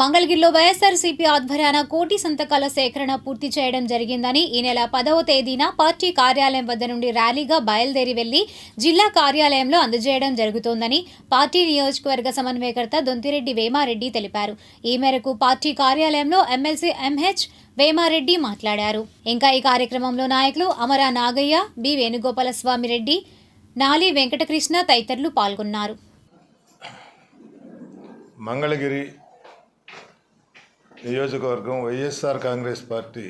మంగళగిరిలో వైఎస్ఆర్సీపీ ఆధ్వర్యాన కోటి సంతకాల సేకరణ పూర్తి చేయడం జరిగిందని ఈ నెల పదవ తేదీన పార్టీ కార్యాలయం వద్ద నుండి ర్యాలీగా బయలుదేరి వెళ్ళి జిల్లా కార్యాలయంలో అందజేయడం జరుగుతోందని పార్టీ నియోజకవర్గ సమన్వయకర్త దొంతిరెడ్డి వేమారెడ్డి తెలిపారు. ఈ మేరకు పార్టీ కార్యాలయంలో ఎమ్మెల్సీ ఎంహెచ్ వేమారెడ్డి మాట్లాడారు. ఇంకా ఈ కార్యక్రమంలో నాయకులు అమరా నాగయ్య బి వేణుగోపాల రెడ్డి నాలి వెంకటకృష్ణ తదితరులు పాల్గొన్నారు. మంగళగిరి నియోజకవర్గం వైఎస్ఆర్ కాంగ్రెస్ పార్టీ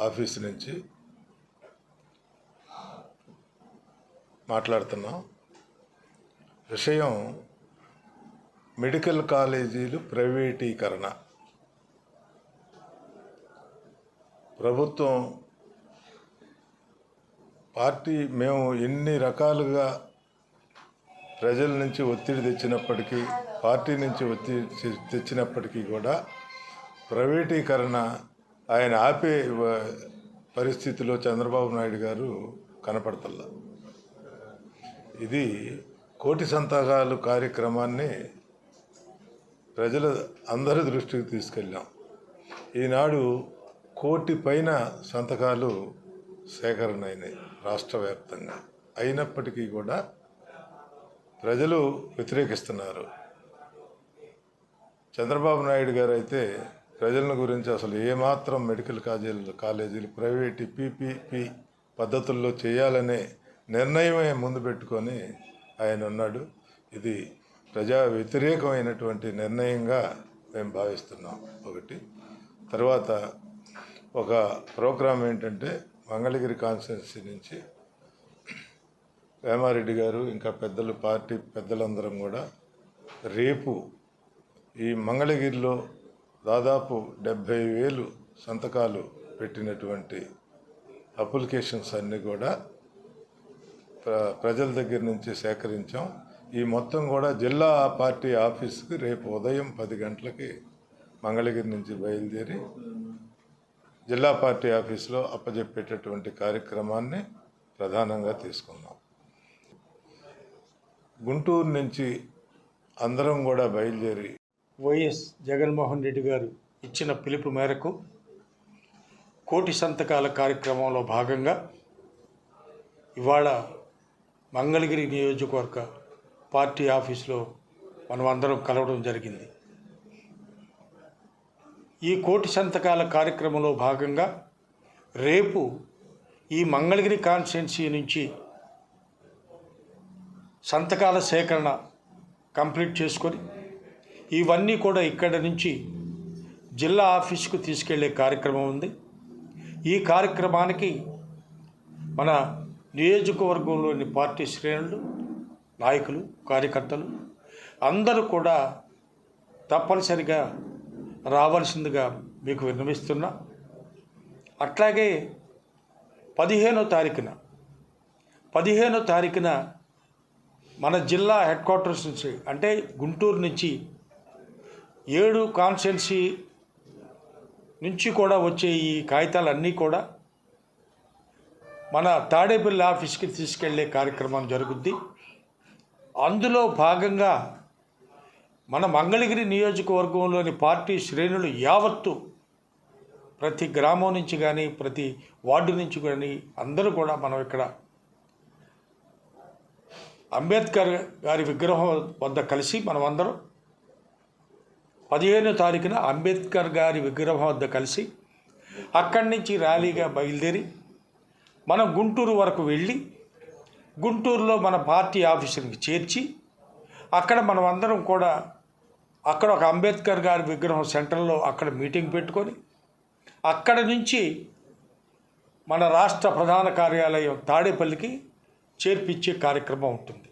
ఆఫీస్ నుంచి మాట్లాడుతున్నాం. విషయం మెడికల్ కాలేజీలు ప్రైవేటీకరణ. ప్రభుత్వం పార్టీ మేము ఎన్ని రకాలుగా ప్రజల నుంచి ఒత్తిడి తెచ్చినప్పటికీ పార్టీ నుంచి ఒత్తిడి తెచ్చినప్పటికీ కూడా ప్రైవేటీకరణ ఆయన ఆపే వ- పరిస్థితిలో చంద్రబాబు నాయుడు గారు కనపడతల్లా. ఇది కోటి సంతకాలు కార్యక్రమాన్ని ప్రజల అందరి దృష్టికి తీసుకెళ్ళాం. ఈనాడు కోటి పైన సంతకాలు సేకరణ అయినాయి రాష్ట్ర వ్యాప్తంగా. అయినప్పటికీ కూడా ప్రజలు వ్యతిరేకిస్తున్నారు. చంద్రబాబు నాయుడు గారు అయితే ప్రజల గురించి అసలు ఏమాత్రం మెడికల్ కాలేజీలు కాలేజీలు ప్రైవేట్ పీపీపీ పద్ధతుల్లో చేయాలనే నిర్ణయమే ముందు పెట్టుకొని ఆయన ఉన్నాడు. ఇది ప్రజా వ్యతిరేకమైనటువంటి నిర్ణయంగా మేము భావిస్తున్నాం. ఒకటి. తర్వాత ఒక ప్రోగ్రాం ఏంటంటే మంగళగిరి కాన్స్టిట్యున్సీ నుంచి వేమారెడ్డి గారు ఇంకా పెద్దలు పార్టీ పెద్దలందరం కూడా రేపు ఈ మంగళగిరిలో దాదాపు డెబ్భై వేలు సంతకాలు పెట్టినటువంటి అప్లికేషన్స్ అన్నీ కూడా ప్ర ప్రజల దగ్గర నుంచి సేకరించాం. ఈ మొత్తం కూడా జిల్లా పార్టీ ఆఫీస్కి రేపు ఉదయం పది గంటలకి మంగళగిరి నుంచి బయలుదేరి జిల్లా పార్టీ ఆఫీస్లో అప్పజెప్పేటటువంటి కార్యక్రమాన్ని ప్రధానంగా తీసుకున్నాం. గుంటూరు నుంచి అందరం కూడా బయలుదేరి వైఎస్ జగన్మోహన్ రెడ్డి గారు ఇచ్చిన పిలుపు మేరకు కోటి సంతకాల కార్యక్రమంలో భాగంగా ఇవాళ మంగళగిరి నియోజకవర్గ పార్టీ ఆఫీసులో మనం అందరం కలవడం జరిగింది. ఈ కోటి సంతకాల కార్యక్రమంలో భాగంగా రేపు ఈ మంగళగిరి కాన్స్టిట్యున్సీ నుంచి సంతకాల సేకరణ కంప్లీట్ చేసుకొని ఇవన్నీ కూడా ఇక్కడ నుంచి జిల్లా ఆఫీస్కు తీసుకెళ్ళే కార్యక్రమం ఉంది. ఈ కార్యక్రమానికి మన నియోజకవర్గంలోని పార్టీ శ్రేణులు నాయకులు కార్యకర్తలు అందరూ కూడా తప్పనిసరిగా రావాల్సిందిగా మీకు విన్నవిస్తున్నా. అట్లాగే పదిహేనో తారీఖున పదిహేనో తారీఖున మన జిల్లా హెడ్ క్వార్టర్స్ నుంచి అంటే గుంటూరు నుంచి ఏడు కాన్స్టెన్సీ నుంచి కూడా వచ్చే ఈ కాగితాలన్నీ కూడా మన తాడేపల్లి ఆఫీస్కి తీసుకెళ్ళే కార్యక్రమం జరుగుద్ది. అందులో భాగంగా మన మంగళగిరి నియోజకవర్గంలోని పార్టీ శ్రేణులు యావత్తు ప్రతి గ్రామం నుంచి కానీ ప్రతి వార్డు నుంచి కానీ అందరూ కూడా మనం ఇక్కడ అంబేద్కర్ గారి విగ్రహం వద్ద కలిసి మనం అందరం పదిహేనో తారీఖున అంబేద్కర్ గారి విగ్రహం వద్ద కలిసి అక్కడి నుంచి ర్యాలీగా బయలుదేరి మనం గుంటూరు వరకు వెళ్ళి గుంటూరులో మన పార్టీ ఆఫీసుకి చేర్చి అక్కడ మనం అందరం కూడా అక్కడ ఒక అంబేద్కర్ గారి విగ్రహం సెంటర్లో అక్కడ మీటింగ్ పెట్టుకొని అక్కడ నుంచి మన రాష్ట్ర ప్రధాన కార్యాలయం తాడేపల్లికి చేర్పించే కార్యక్రమం ఉంటుంది.